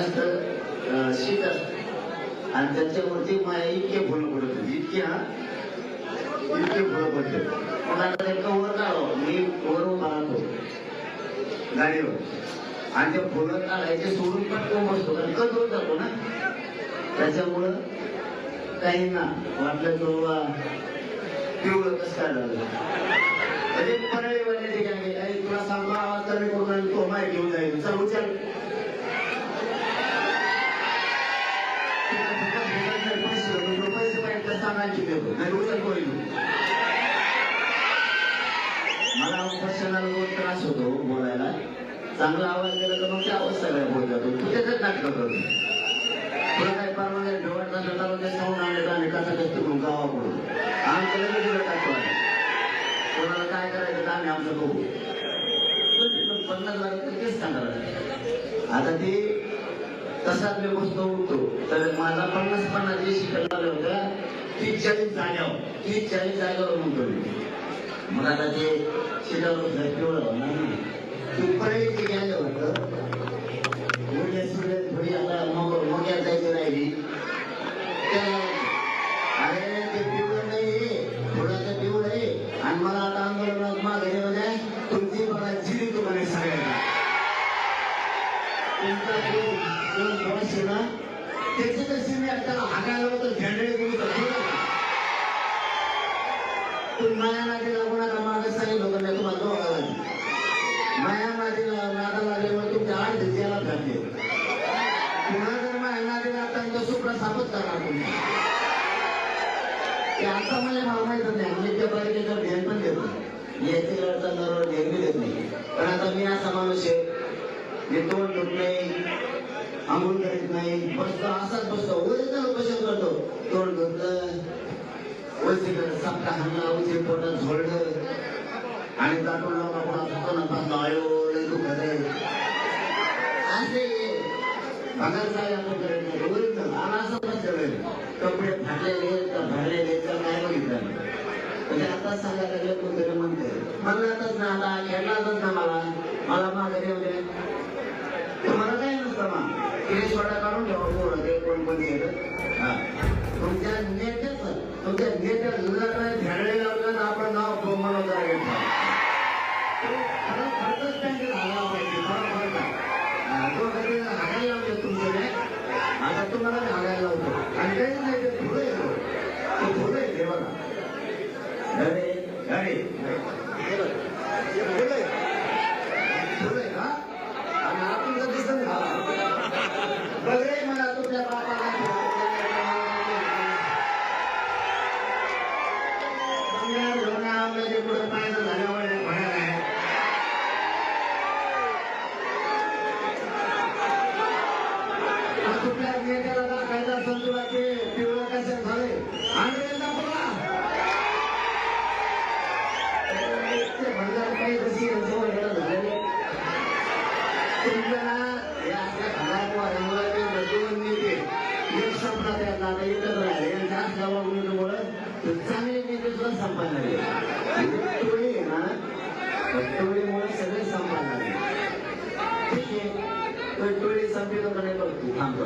जास्त शीत असतं. आणि त्यांच्यावरती माया इतके फुलं पडत होती इतके हा? इतके फुलं पडले मग आता ते कवर काढावं. मी वर उभा राहतो. गाडीवर. आणि ते फुलं काढायचे सोडून पण तो बसतो. कारण कट होत जातो ना. त्याच्यामुळं काही ना वाटलं तो बाबा पिवळं कसं काय झालं? म्हणजे परळी वाल्याची काय केलं, तुला सांगतो आवाज कमी करून आणि तो माहिती घेऊन जाईल. चल उचल. पैसे पाहिजे तर देतो नाही उचल मला पर्सनल बोल त्रास होतो हो बोलायला. चांगला आवाज दिला तर मग त्या आवाज सगळ्या बोल जातो तू त्याच्यात नाटक करतो. तुला काय परवानगी ढोवट जाता तालुक्यात जाऊन आणले आणि कसा कसं तिकडून गावाकडून. आमचं लगेच तिकडे टाकतो आहे. कोणाला काय करायचं तर आम्ही आमचं बघू. पन्नास लाख तर तेच सांगायला आता ते तसाच मी बसतो उठतो. तर माझा पन्नास पन्नास जे शिकायला आल्या होत्या तीस चाळीस जाग्यावर तीस चाळीस जागेवर म्हणतो मग आता ते शिटावर पिवळं नाही तू पडेल गेलं होतं मुले सुले थोडी आता मग मोक्यात जायची राहिली त्या- अरे ते पिवळं नाही थोडंसं पिवळं आहे आणि मला आता आंदोलनात मागे म्हणजे तुमची मला जिरी तुम्हाला सगळ्यांना तुमचा जो जो बॉस आहे ना त्याची कशी मी त्याला हाकायला होतं झेंडे तुम्ही तुम्ही माया नादी लागू नका मागे सांगितलं होतं मी तुम्हाला दोघाला माया नादी नादा लागल्यामुळे तुमच्या आठ दिवसाला घडले पुन्हा जर माया नादी लागता तर सुप्रा सापत करणार तुम्ही ते आता मला भाव माहीत नाही. मी त्या पालिकेचं ध्यान पण देत नाही याची लढता नरवर ध्यान बी देत नाही. पण आता मी असा माणूस आहे. मी तोंड धुत नाही. आंघोळ करीत नाही. बसतो असाच बसतो. ओरिजिनल क्वेश्चन करतो. तोंड धुतलं. उलटीकडे सपटा हाणला उलटी पोटात झोडलं. आणि दाटून लावला कोणा कोणा बसला आयो लय दुखत आहे असे. भगत साहेब आपण करत नाही. ओरिजिनल आणि असं बसलेलं आहे. कपडे फाटलेले का भरलेले का नाही. बघितलं म्हणजे आता सांगायला लागलं कोणतरी म्हणते म्हणलातच ना आला खेळणारच ना मला मला माघारी येऊ तुम्हाला काय नसतं मग ते सोडा काढून ठेवा पोरं ते कोण कोण येतं. हा. तुमच्या नेत्याच तुमच्या नेत्या जुगार नाही झेडले लावलं ना आपण नाव कोमल वगैरे घेतो खरं खरंच त्यांचे हागावं पाहिजे खरं खरं का तो कधी हागायला लावले तुमचे आता तुम्हाला मी हागायला आणि काही नाही ते फुलं येतो. ते फुलं येते बघा. अरे अरे हे फुलं का आणि आपण जर दिसत बघे मला तुझ्या तो टोळी संपली तर नाही बघतो थांबतो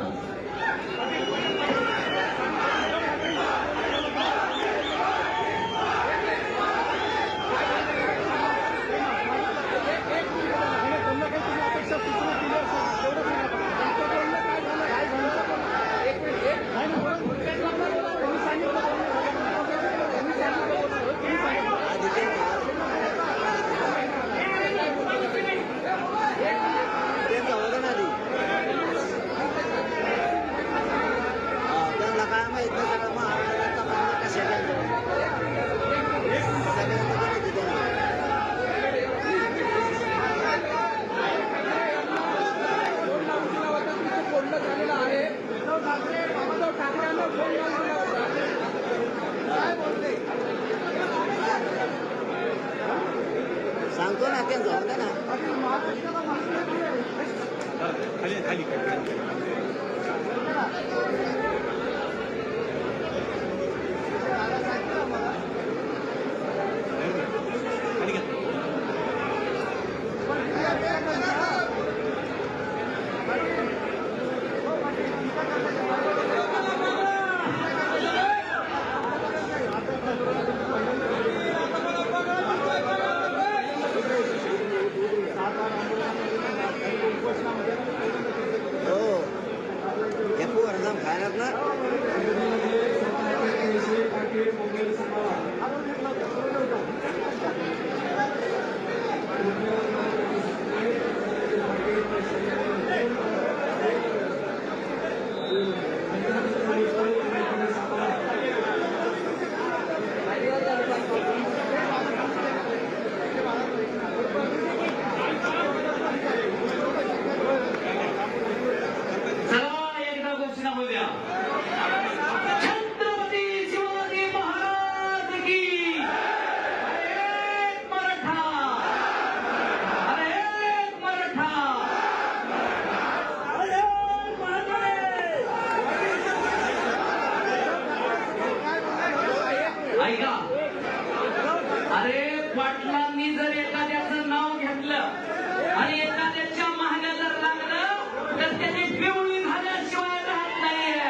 पाटलांनी जर एखाद्याचं नाव घेतलं आणि एखाद्याच्या महागा जर लागलं तर त्याची पिवळी झाल्याशिवाय राहत नाहीये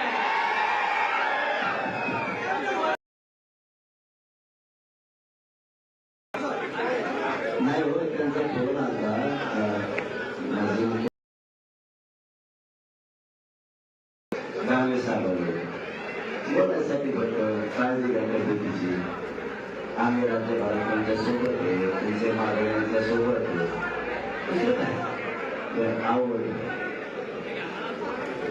नाही हो त्यांचा फोन आला अं, माझे मुख्य- गावे साहेबांनी बोलायसाठी फक्त काळजी घ्या तब्येतीची आम्ही राज्यभरात त्यांच्यासोबत आहे तुमचे मागे यांच्या सोबत आहे दुसरं काय तर आवड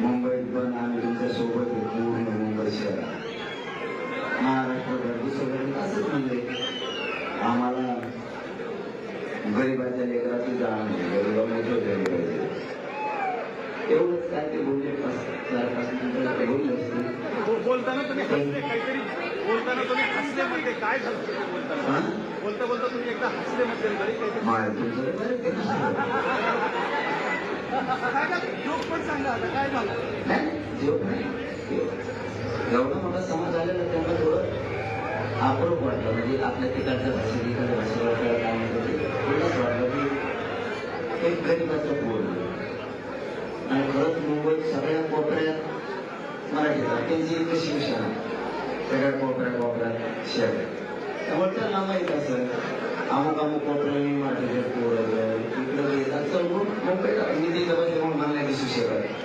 मुंबईत पण आम्ही तुमच्यासोबत आहे पूर्ण मुंबई शहरात महाराष्ट्रभर दुसरं असंच म्हणले आम्हाला गरिबाच्या लेकराची जाण आहे गरिबा मोठं झाले पाहिजे एवढंच काय ते बोलले पाच चार पाच मिनिटं ते बोलले असते बोलताना तुम्ही हसले काहीतरी बोलताना तुम्ही हसले म्हणजे काय झालं? बोलता बोलता तुम्ही एकदा हसले मध्यंतरी. जोक पण सांगा आता काय झालं. एवढा मोठा समाज आलेला त्यांना थोडं अप्रूप वाटलं म्हणजे आपल्या तिकडच्या भाषेत इकडच्या भाषेला काय म्हणतात वाटलं की एक गरीबाचं बोल आणि खरंच मुंबईत सगळ्या कोपऱ्यात मराठी. त्यांची इतकं शिक्षण आहे सगळ्या कोपऱ्या कोपऱ्यात शहर आहे. त्यामुळे त्यांना माहीत असं अमुक अमुक कोपऱ्याने मराठीचे पोरं इकडं येतात तर मग मुंबईला मी तिथं बसले म्हणून मला नाही दिसू शकत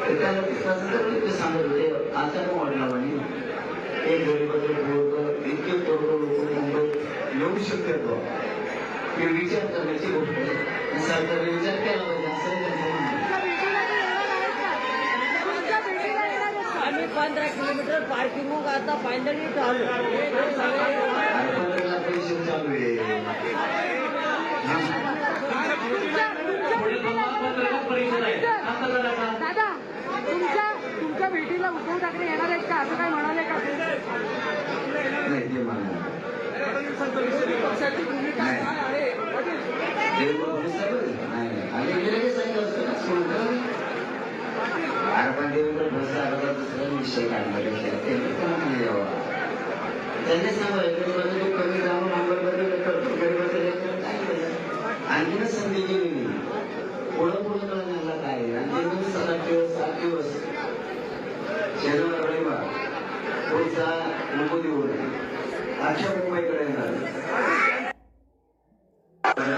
तर त्याला तसं तर ते सांगत होते आता पण वाटला म्हणे एक गरीबाचे पोरं इतके करोडो लोक मुंबईत येऊ शकतात बा हे विचार करण्याची गोष्ट आहे आणि सरकारने विचार केला पाहिजे असं त्यांचं म्हणणं आहे. आम्ही पंधरा किलोमीटर पार्किंग आता फायनली चालू. हा. दादा तुमच्या तुमच्या भेटीला उद्धव ठाकरे येणार आहेत का? असं काय म्हणाले का? पक्षाची भूमिका. काय आहे अरे पण फडणवीस दुसरा विषय त्यांनी त्यांनी सांगायचं कमी जाऊन अंगणवाडी करतो गरीबाचं काय केलं आणखीनच संधी गेली मी पुढं पुढं कळण्याला काय आणि सात दिवस सात दिवस शनिवार रविवार पुढचा नको दिवस अख्ख्या मुंबईकडे येणार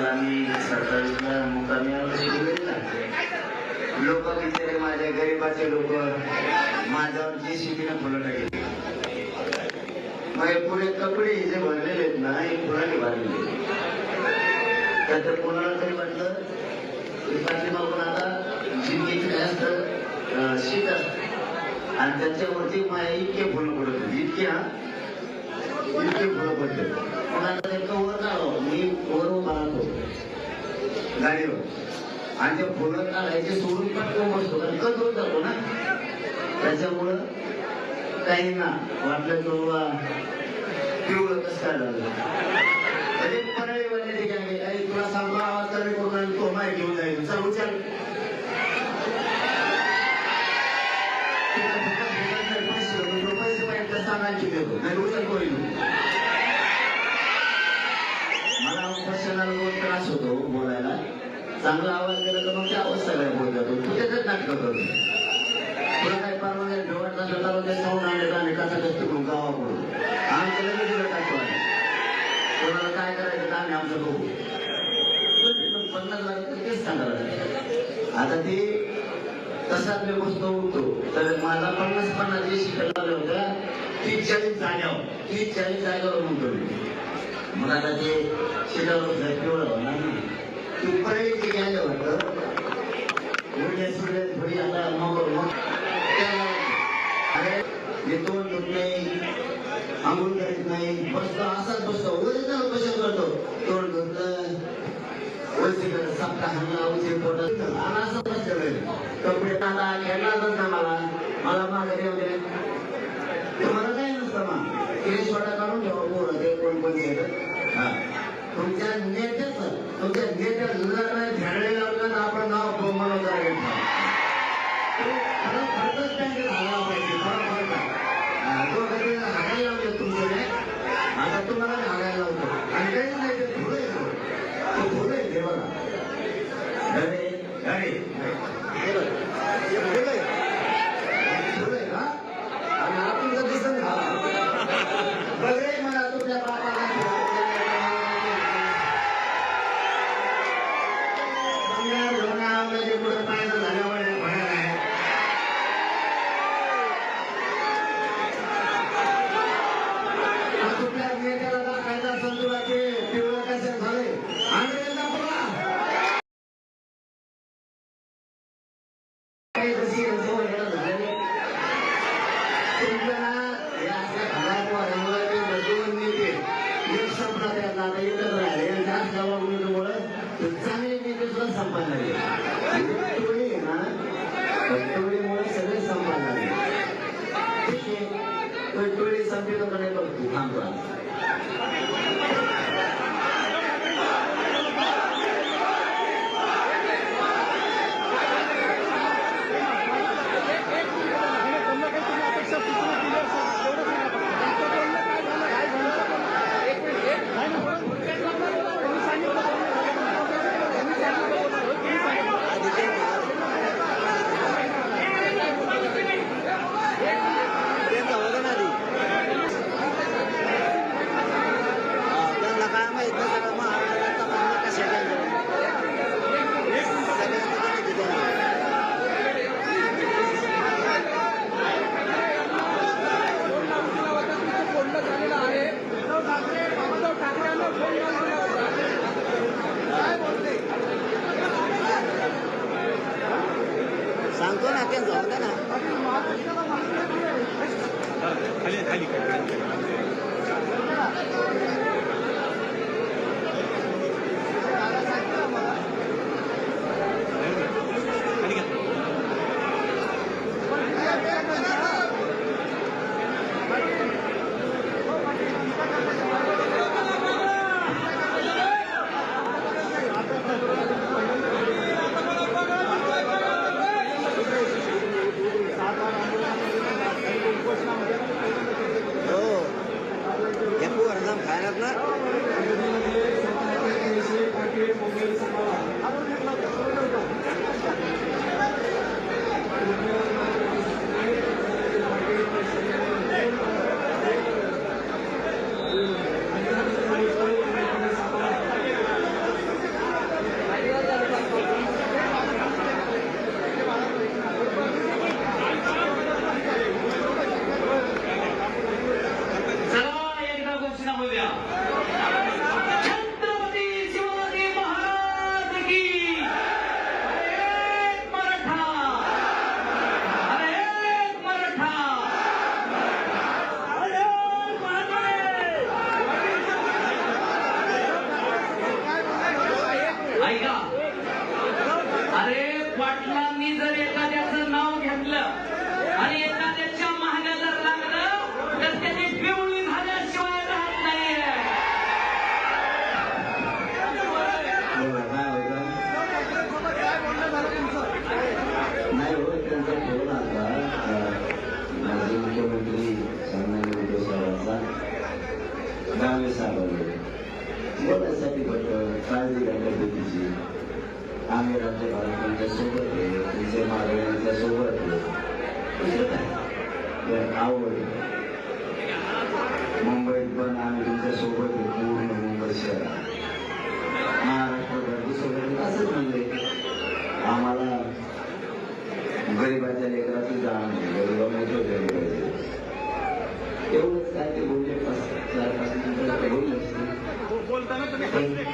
आम्ही सत्तावीसला मुक्कामी लोक बिचारे माझ्या गरीबाचे लोक. माझ्यावर जे शिबीनं फुलं माझे पुढे कपडे जे भरलेले आहेत ना हे फुलांनी भरलेले त्याचं कोणाला तरी वाटलं की पाठीमागून आता जिंकीची काय अं, शीत असते. आणि त्याच्यावरती माझ्या इतके फुलं पडत होते. इतके हा? इतके फुलं पडले पण आता नेमकं वर काढावं मी वर उभा राहतो गाडीवर. आणि ते फुलं काढायचे सोडून पण पटकन बसतो कारण कट होत जातो ना? त्याच्यामुळं काही ना वाटलं की बाबा पिवळं कसं म्हणजे काय झालं अरे परळी वाले ते काय अरे तुला सांगतो आवाज कमी करून तो माहिती घेऊन जाईल. चल उचल. पैसे पाहिजे तर देतो नाही उचल कोणी मला पर्सनल बहुत त्रास होतो बोलायला. चांगला आवाज केला तर मग त्या आवाज सगळ्या बोलत. तू त्याच्यात नाटक करतो स्वतः स्वतः ते खाऊन आणत आणि कसा तिकडून गावाकडून आमचं लगेच दिलं टाकलं कोणाला काय करायचं तर आम्ही आमचं बघू पन्नास लाख तेच सांगायला आता ते तसाच मी बसतो उठतो तर माझा पन्नास पन्नास जे शिकायला लागलं होतं तीस चाळीस जाग्यावर तीस म्हणतो मग आता ते शिकावर झालं केवढं तू पर्यंत गेलं होतं म्हणजे सूर्य I la عليك त्यांचा फोन आला माजी मुख्यमंत्री सामान्य उद्धव साहेबांचा. दहावे साहेबांकडे बोलायसाठी बद्दल काळजी घ्यायला तिची आम्ही राज्यपाल त्यांच्यासोबत आहे तिचे मागण्यांच्या सोबत आहे. आवड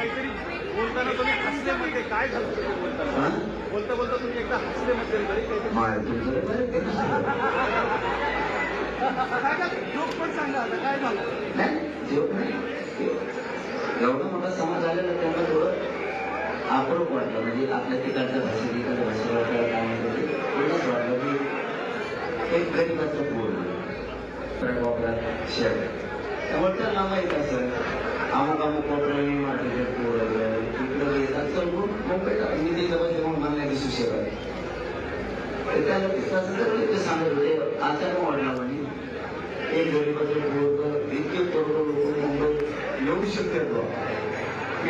काहीतरी बोलताना तुम्ही हसले मध्ये काय झालं? बोलताना? बोलता बोलता तुम्ही एकदा हसले. काय काय जोक पण सांगा आता काय झालं? एवढा मोठा समाज आलेला त्यांना थोडं अप्रूप वाटलं. म्हणजे आपल्या तिकडच्या भाषे तिकडच्या आपल्याला काय म्हणतो थोडंच वाटलं की एक गरीबाचं पोर. आपला शेअर त्यामुळे त्यांना माहीत असं अमुक अमुक कोपऱ्याने मातीचे पोर तिकडं येतात. तर मुंबईला मी ते जवळ मग मला नाही सुशेर आहे तर त्याला तसं तर ते सांगत होते अचानक वाढला म्हणजे एक गरीबाचं पोरग इतके करोडो लोक मुंबईत येऊ शकतात बा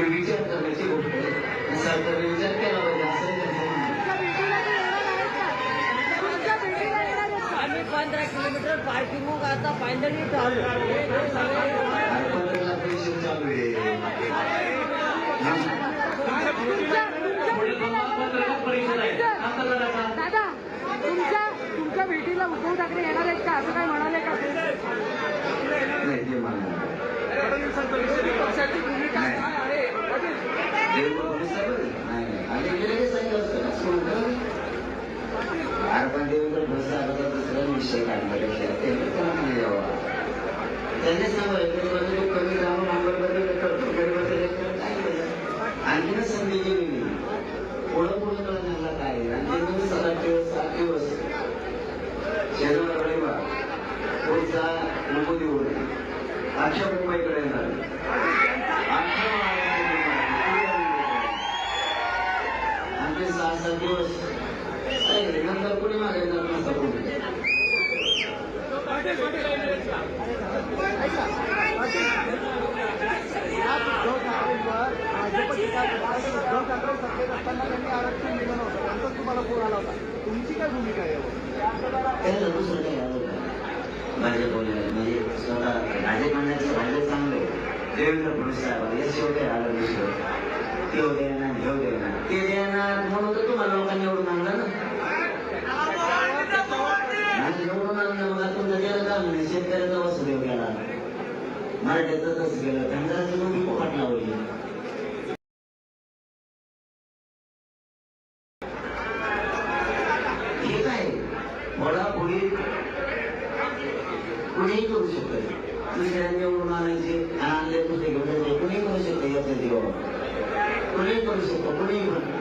विचार करण्याची गोष्ट आहे. सरकारने विचार केला पाहिजे असं त्यांचं म्हणणं आहे. तुमच्या भेटीला ते येणार आहेत का तुमच्या भेटीला येणार आहेत का आम्ही पंधरा किलोमीटर पार्किंग आता फायनली चालू दादा तुमच्या तुमच्या भेटीला उद्धव ठाकरे येणार आहेत का? असं काय म्हणाले का पक्षाची भूमिका नाही. काय आहे पाटील देव पोलीस आहे बरं. नाही नाही आणि गेले लगेच सांगितलं असतं ना असं म्हणतं अरे पण देवेंद्र दुसरा विषय काढण्यापेक्षा त्यांनी त्याला यावा त्यांनी कमी जाऊन अंगणवाडी करतो आणखीनच संधी गेली नाही पुढं पुढं कळण्याला काय आहे? सात दिवस सात दिवस शेजारा रविवार पुढचा नको निवड अख्ख्या मुंबईकडे येणार अख्ख्या महाराष्ट्राकडे येणार. आणखी सहा सात दिवस नंतर कुणी मागे उद्धव ठाकरे सत्तेत असताना त्यांनी आरक्षण दिलं तुम्हाला फोन आला होता तुमची काय भूमिका आहे. दुसरं काही आलं बोलले म्हणजे स्वतः देवेंद्र फडणवीस साहेब याशिवाय काही आलं दुसरं ते होते ना हे होते ना ते देणार म्हणून तर तुम्हाला लोकांनी एवढं आणलं ना आणि आणलं मग तुमचं केलं का म्हणे शेतकऱ्याचा वसुदेव केला मराठ्याचं तसं लावली ठीक आहे फोडाफोडी कुणीही करू शकतं दुसऱ्या निवडून आणायचे आणि आणले दुसरे घेऊन जायचे कुणीही करू शकतं याच्या जीवावर कुणीही करू शकतो कुणीही करू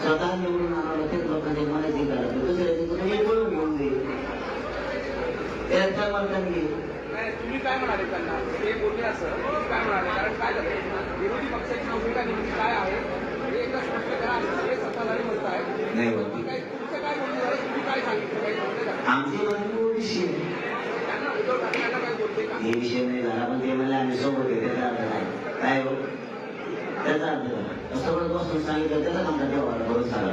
स्वतः निवडून आणावं तेच लोकांचे मनाची काढत दुसऱ्याचे कुणीही पळून घेऊन दे त्याच्या मालकांनी नाही, तुम्ही काय म्हणाले त्यांना ते बोलले असं तुम्ही काय म्हणाले कारण काय झालं विरोधी पक्षाची भूमिका नेमकी काय आहे हे एकदा स्पष्ट करा आणि सगळे सत्ताधारी म्हणत आहेत नाही होत. तुम्ही काय तुमचं काय म्हणणं आहे तुम्ही काय सांगितलं काही बोलले का आमची बाजू विषय हे विषय नाही झाला पण ते मला आम्ही सोबत आहे त्याचा अर्थ काय? काय हो? त्याचा अर्थ काय? सोबत बसून सांगितलं त्याचा आमचा व्यवहार करून झाला.